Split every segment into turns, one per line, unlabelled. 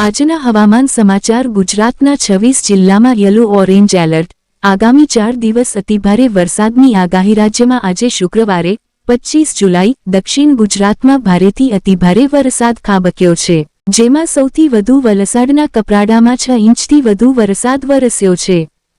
આજના હવામાન સમાચાર ગુજરાતના છવ્વીસ જિલ્લામાં યલો ઓરેન્જ એલર્ટ. આગામી ચાર દિવસ અતિભારે વરસાદની આગાહી. રાજ્યમાં આજે શુક્રવારે પચ્ચીસ જુલાઈ, દક્ષિણ ગુજરાતમાં ભારેથી અતિભારે વરસાદ ખાબક્યો છે, જેમાં સૌથી વધુ વલસાડના કપરાડામાં છ ઇંચથી વધુ વરસાદ વરસ્યો છે.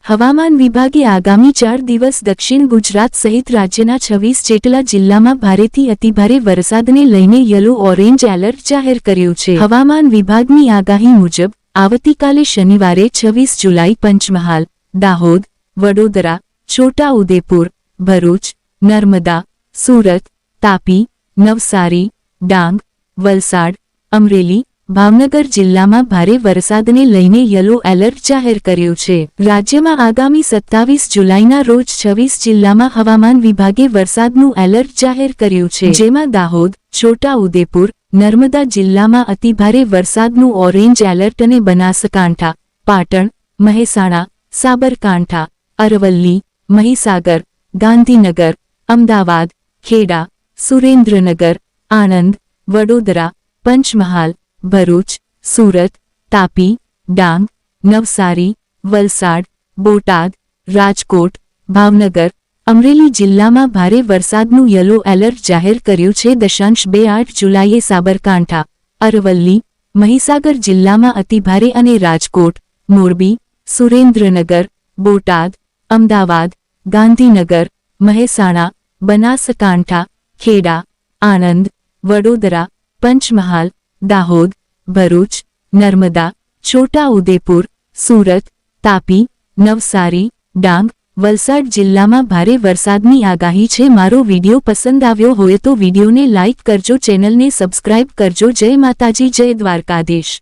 હવામાન વિભાગે આગામી ચાર દિવસ દક્ષિણ ગુજરાત સહિત રાજ્યના છવ્વીસ જેટલા જિલ્લામાં ભારેથી અતિભારે વરસાદને લઈને યલો ઓરેન્જ એલર્ટ જાહેર કર્યું છે. હવામાન વિભાગની આગાહી મુજબ, આવતીકાલે શનિવારે છવ્વીસ જુલાઈ પંચમહાલ, દાહોદ, વડોદરા છોટા ઉદેપુર ભરૂચ, નર્મદા, સુરત, તાપી, નવસારી, ડાંગ, વલસાડ, અમરેલી ભાવનગર જિલ્લામાં ભારે વરસાદને લઈને યલો એલર્ટ જાહેર કર્યું છે. રાજ્યમાં આગામી સત્તાવીસ જુલાઈના રોજ છવ્વીસ જિલ્લામાં હવામાન વિભાગે વરસાદનું એલર્ટ જાહેર કર્યું છે. જેમાં દાહોદ, છોટાઉદેપુર, નર્મદા જિલ્લામાં અતિભારે વરસાદનું ઓરેન્જ એલર્ટ અને બનાસકાંઠા, પાટણ, મહેસાણા, સાબરકાંઠા, અરવલ્લી, મહીસાગર, ગાંધીનગર, અમદાવાદ, ખેડા, સુરેન્દ્રનગર, આણંદ, વડોદરા, પંચમહાલ ભરૂચ, સુરત, તાપી, ડાંગ, નવસારી, વલસાડ, બોટાદ, રાજકોટ, ભાવનગર, અમરેલી જિલ્લામાં ભારે વરસાદનું યલો એલર્ટ જાહેર કર્યું છે દશાંશ બે આઠ જુલાઈએ સાબરકાંઠા, અરવલ્લી, મહીસાગર જિલ્લામાં અતિભારે અને રાજકોટ, મોરબી, સુરેન્દ્રનગર, બોટાદ, અમદાવાદ, ગાંધીનગર, મહેસાણા, બનાસકાંઠા, ખેડા, આણંદ, વડોદરા, પંચમહાલ દાહોદ, ભરૂચ, નર્મદા છોટા ઉદેપુર સુરત, તાપી, નવસારી, ડાંગ, વલસાડ જિલ્લામાં ભારે વરસાદની આગાહી છે. મારો વીડિયો પસંદ આવ્યો હોય તો વિડીયોને લાઇક કરજો, ચેનલને સબસ્ક્રાઇબ કરજો. જય માતાજી, જય દ્વારકાધીશ.